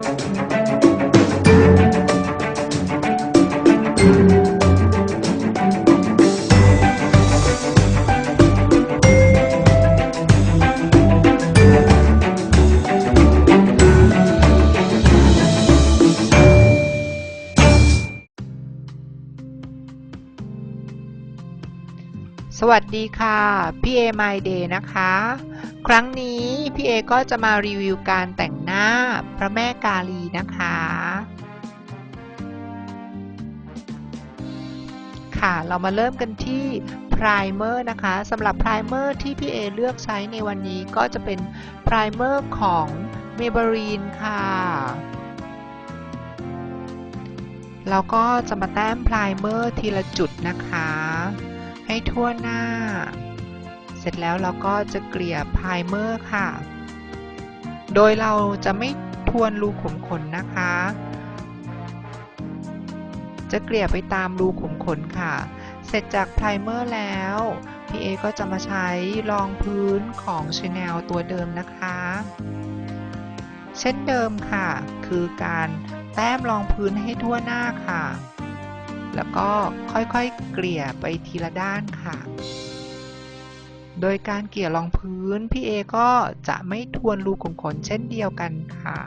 ส วัสดีค่ะพี่เอ My Day นะคะ ครั้งนี้พี่เอก็จะมารีวิวการแต่งหน้าพระแม่กาลีนะคะ ค่ะเรามาเริ่มกันที่ไพรเมอร์นะคะสำหรับไพรเมอร์ที่พี่เอเลือกใช้ในวันนี้ก็จะเป็นไพรเมอร์ของ Maybelline ค่ะเราก็จะมาแต้มไพรเมอร์ทีละจุดนะคะ ให้ทั่วหน้า เสร็จแล้วเราก็จะเกลี่ยไพรเมอร์ค่ะ โดยเราจะไม่ทวนรูขุมขนนะคะ จะเกลี่ยไปตามรูขุมขนค่ะ เสร็จจากไพรเมอร์แล้วพี่เอก็จะมาใช้รองพื้นของ Chanel ตัวเดิมนะคะ เช่นเดิมค่ะ คือการแต้มรองพื้นให้ทั่วหน้าค่ะ แล้วก็ค่อยๆเกลี่ยไปทีละด้านค่ะ โดยการเกลี่ยรองพื้น พี่เอก็จะไม่ทวนรูขุมขนเช่นเดียวกันค่ะ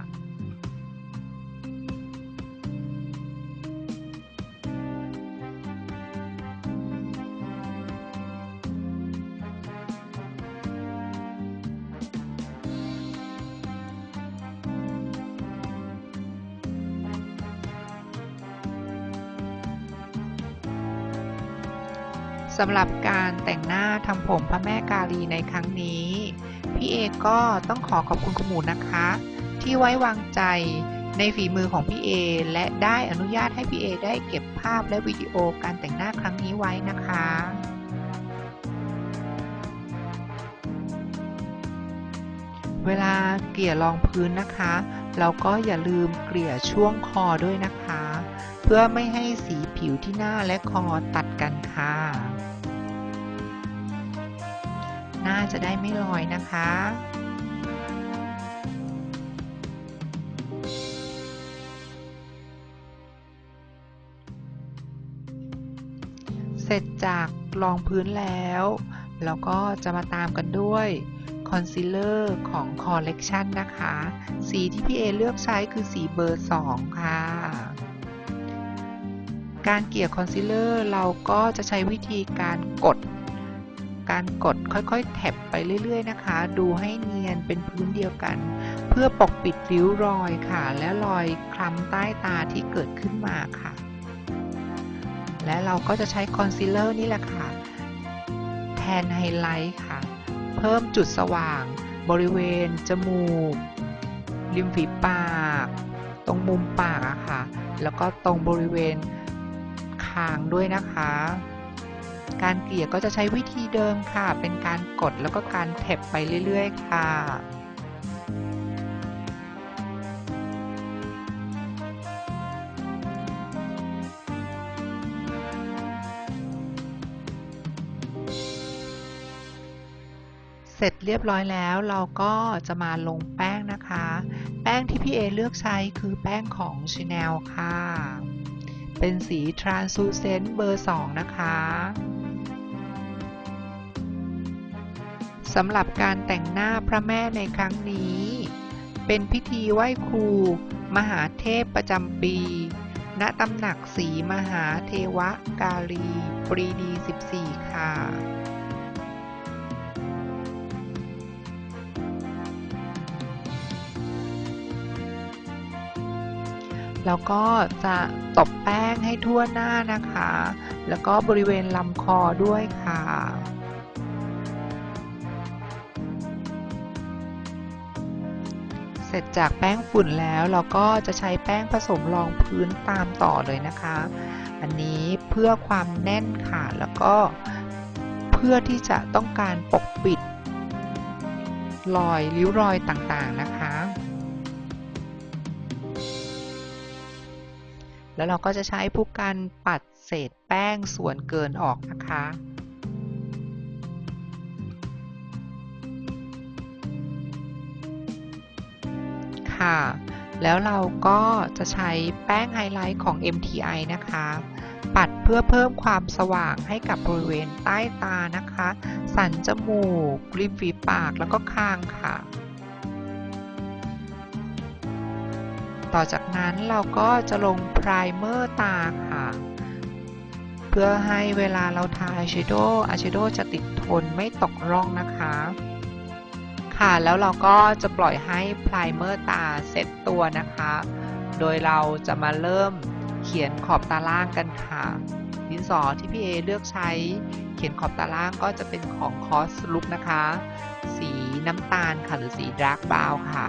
สำหรับการแต่งหน้าทำผมพระแม่กาลีในครั้งนี้ พี่เอก็ต้องขอขอบคุณคุณหมูนะคะ ที่ไว้วางใจในฝีมือของพี่เอและได้อนุญาตให้พี่เอได้เก็บภาพและวิดีโอการแต่งหน้าครั้งนี้ไว้นะคะเวลาเกลี่ยรองพื้นนะคะ เราก็อย่าลืมเกลี่ยช่วงคอด้วยนะคะ เพื่อไม่ให้สีผิวที่หน้าและคอตัดกันค่ะ หน้าจะได้ไม่ลอยนะคะ เสร็จจากรองพื้นแล้วเราก็จะมาตามกันด้วยคอนซีลเลอร์ของ Collection นะคะ สีที่พี่เอเลือกใช้คือสีเบอร์ 2 ค่ะ การเกลี่ยคอนซีลเลอร์เราก็จะใช้วิธีการกด การกดค่อยๆ แท็บไปเรื่อย ๆ นะคะ ดูให้เนียนเป็นพื้นเดียวกัน เพื่อปกปิดริ้วรอยค่ะ และรอยคล้ำใต้ตาที่เกิดขึ้นมาค่ะ และเราก็จะใช้คอนซีลเลอร์นี่แหละค่ะ แทนไฮไลท์ค่ะ เพิ่มจุดสว่าง บริเวณ จมูก ริมฝีปาก ตรงมุมปากอะค่ะ แล้วก็ตรงบริเวณคางด้วยนะคะ การเกลี่ยก็จะใช้วิธีเดิมค่ะ เป็นการกดแล้วก็การแท็บไปเรื่อยๆ ค่ะเสร็จเรียบร้อยแล้วเราก็จะมาลงแป้งนะคะ แป้งที่พี่เอเลือกใช้คือแป้งของ Chanel ค่ะ เป็นสี Translucent เบอร์ 2 นะคะ สำหรับการแต่งหน้าพระแม่ในครั้งนี้ เป็นพิธีไหว้ครู มหาเทพประจำปี ณตำหนักสีมหาเทวกาลี ปรีดี 14 ค่ะแล้วก็จะตบแป้งให้ทั่วหน้านะคะ แล้วก็บริเวณลำคอด้วยค่ะ เสร็จจากแป้งฝุ่นแล้วเราก็จะใช้แป้งผสมรองพื้นตามต่อเลยนะคะ อันนี้เพื่อความแน่นค่ะแล้วก็เพื่อที่จะต้องการปกปิด รอยริ้วรอยต่างๆนะคะ แล้วเราก็จะใช้ผู้กันปัดเศษแป้งส่วนเกินออกนะคะ ค่ะ แล้วเราก็จะใช้แป้งไฮไลท์ของ MTI นะคะ ปัดเพื่อเพิ่มความสว่างให้กับบริเวณใต้ตานะคะ สันจมูก ริมฝีปากแล้วก็คางค่ะ ต่อจากนั้นเราก็จะลงไพรเมอร์ตาค่ะเพื่อให้เวลาเราทาอายแชโดว์อายแชโดว์จะติดทนไม่ตกร่องนะคะ ค่ะ แล้วเราก็จะปล่อยให้ไพรเมอร์ตาเซ็ตตัวนะคะ โดยเราจะมาเริ่มเขียนขอบตาล่างกันค่ะดินสอที่พี่เอเลือกใช้เขียนขอบตาล่างก็จะเป็นของคอสลุกนะคะ สีน้ำตาลค่ะหรือสีดาร์กบราวค่ะ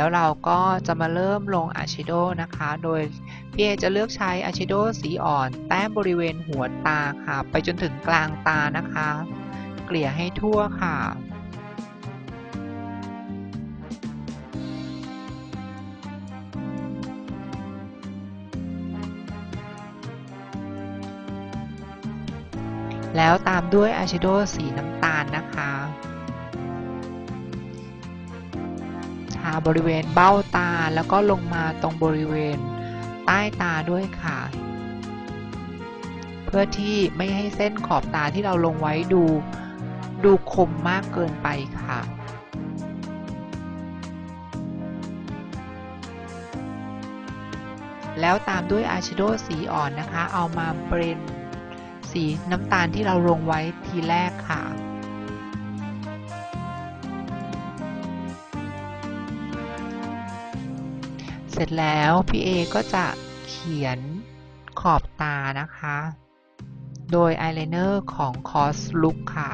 แล้วเราก็จะมาเริ่มลงอายแชโดว์นะคะ โดยพี่เอจะเลือกใช้อายแชโดว์สีอ่อน แต้มบริเวณหัวตาค่ะ ไปจนถึงกลางตานะคะ เกลี่ยให้ทั่วค่ะแล้วตามด้วยอายแชโดว์สีน้ำตาลนะคะ ทาบริเวณเบ้าตาแล้วก็ลงมาตรงบริเวณใต้ตาด้วยค่ะ เพื่อที่ไม่ให้เส้นขอบตาที่เราลงไว้ดูดูคมมากเกินไปค่ะ แล้วตามด้วยอายแชโดสีอ่อนนะคะ เอามาเบรนสีน้ำตาลที่เราลงไว้ทีแรกค่ะ ร็จแล้วพี่เอก็จะเขียนขอบตานะคะ โดยอายไลเนอร์ของ Cos Look ค่ะ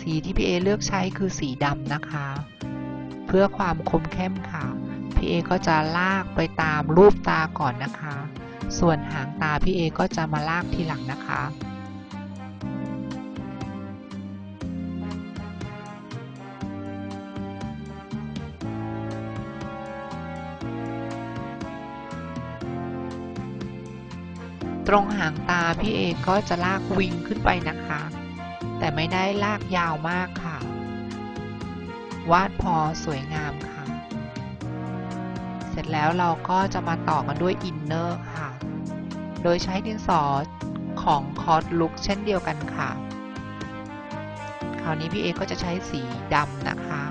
สีที่พี่เอเลือกใช้คือสีดำนะคะ เพื่อความคมเข้มค่ะ พี่เอก็จะลากไปตามรูปตาก่อนนะคะ ส่วนหางตาพี่เอก็จะมาลากทีหลังนะคะ รงหางตาพี่เอก็จะลากวิงขึ้นไปนะคะ แต่ไม่ได้ลากยาวมากค่ะ วาดพอสวยงามค่ะ เสร็จแล้วเราก็จะมาต่อกันด้วยอินเนอร์ค่ะ โดยใช้ดินสอของคอร์ดลุกเช่นเดียวกันค่ะ คราวนี้พี่เอก็จะใช้สีดำนะคะ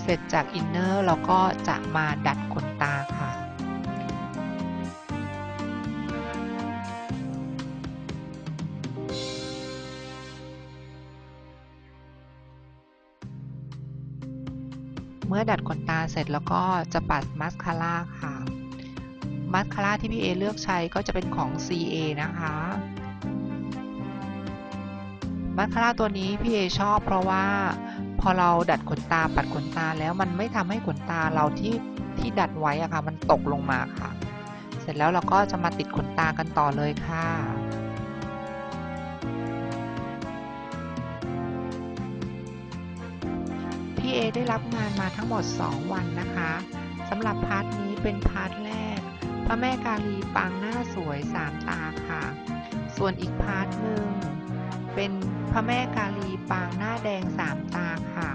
เสร็จจากอินเนอร์เราก็จะมาดัดขน เมื่อดัดขนตาเสร็จแล้วก็จะปัดมาสคาร่าค่ะมาสคาร่าที่พี่เอเลือกใช้ก็จะเป็นของ CA นะคะมาสคาร่าตัวนี้พี่เอชอบเพราะว่าพอเราดัดขนตาปัดขนตาแล้วมันไม่ทำให้ขนตาเราที่ที่ดัดไว้อะค่ะ มันตกลงมาค่ะ เสร็จแล้วเราก็จะมาติดขนตากันต่อเลยค่ะ พี่เอได้รับงานมาทั้งหมด 2 วันนะคะสำหรับพาร์ทนี้เป็นพาร์ทแรก พระแม่กาลีปางหน้าสวย3ตาค่ะ ส่วนอีกพาร์ทหนึ่งเป็นพระแม่กาลีปางหน้าแดง3ตาค่ะ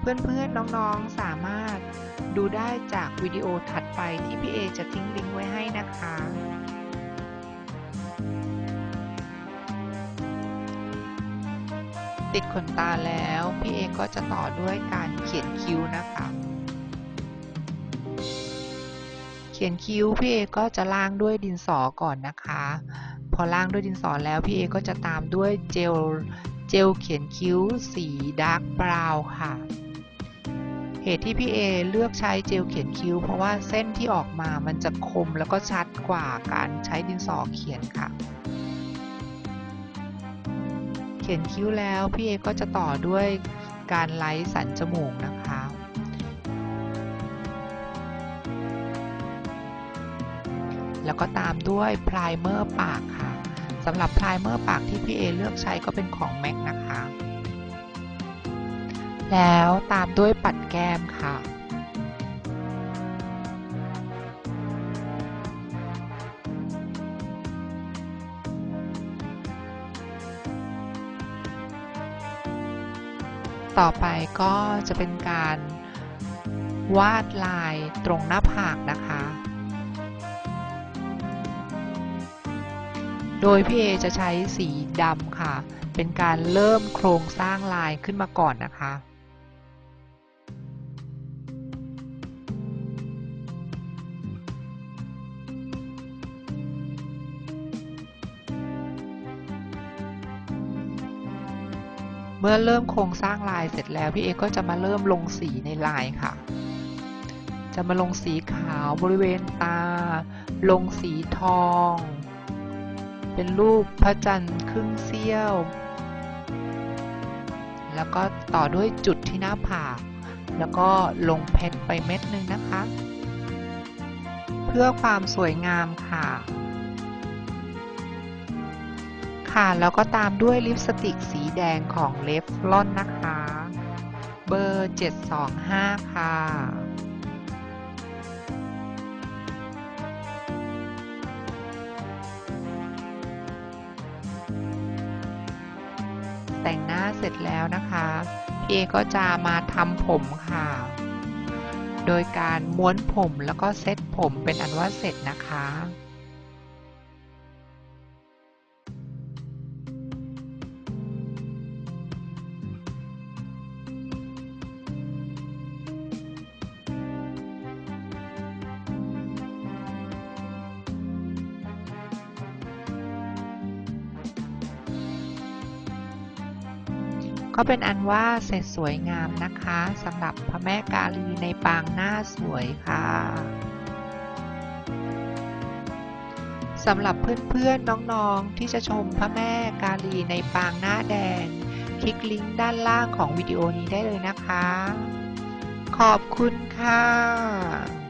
เพื่อนๆน้องๆสามารถดูได้จากวิดีโอถัดไปที่พี่เอจะทิ้งลิงก์ไว้ให้นะคะ ติดขนตาแล้ว พี่เอก็จะต่อด้วยการเขียนคิ้วนะคะ เขียนคิ้วพี่เอก็จะล่างด้วยดินสอก่อนนะคะ พอล่างด้วยดินสอแล้วพี่เอก็จะตามด้วยเจลเจลเขียนคิ้วสีดาร์กบราวน์ค่ะ เหตุที่พี่เอเลือกใช้เจลเขียนคิ้ว เพราะว่าเส้นที่ออกมามันจะคมแล้วก็ชัดกว่าการใช้ดินสอเขียนค่ะ ขียนคิ้วแล้วพี่เอก็จะต่อด้วยการไล้สันจมูกนะคะ แล้วก็ตามด้วยพรายเมอร์ปากค่ะสำหรับพรายเมอร์ปากที่พี่เอเลือกใช้ก็เป็นของ MAC นะคะ แล้วตามด้วยปัดแก้มค่ะ ต่อไปก็จะเป็นการวาดลายตรงหน้าผากนะคะ โดยพี่เอจะใช้สีดำค่ะ เป็นการเริ่มโครงสร้างลายขึ้นมาก่อนนะคะ มื่อเริ่มโครงสร้างลายเสร็จแล้วพี่เอก็จะมาเริ่มลงสีในลายค่ะ จะมาลงสีขาวบริเวณตา ลงสีทอง เป็นรูปพระจันทร์ครึ่งเสี้ยว แล้วก็ต่อด้วยจุดที่หน้าผากแล้วก็ลงเพชรไปเม็ดหนึ่งนะคะ เพื่อความสวยงามค่ะ ค่ะ แล้วก็ตามด้วยลิปสติกสีแดงของเลฟลอนนะคะ เบอร์ 725 ค่ะแต่งหน้าเสร็จแล้วนะคะพี่เอก็จะมาทำผมค่ะ โดยการม้วนผมแล้วก็เซ็ตผมเป็นอันว่าเสร็จนะคะ ก็เป็นอันว่าเสร็จสวยงามนะคะสำหรับพระแม่กาลีในปางหน้าสวยค่ะสำหรับเพื่อนๆน้องๆที่จะชมพระแม่กาลีในปางหน้าแดง คลิกลิงก์ด้านล่างของวิดีโอนี้ได้เลยนะคะ ขอบคุณค่ะ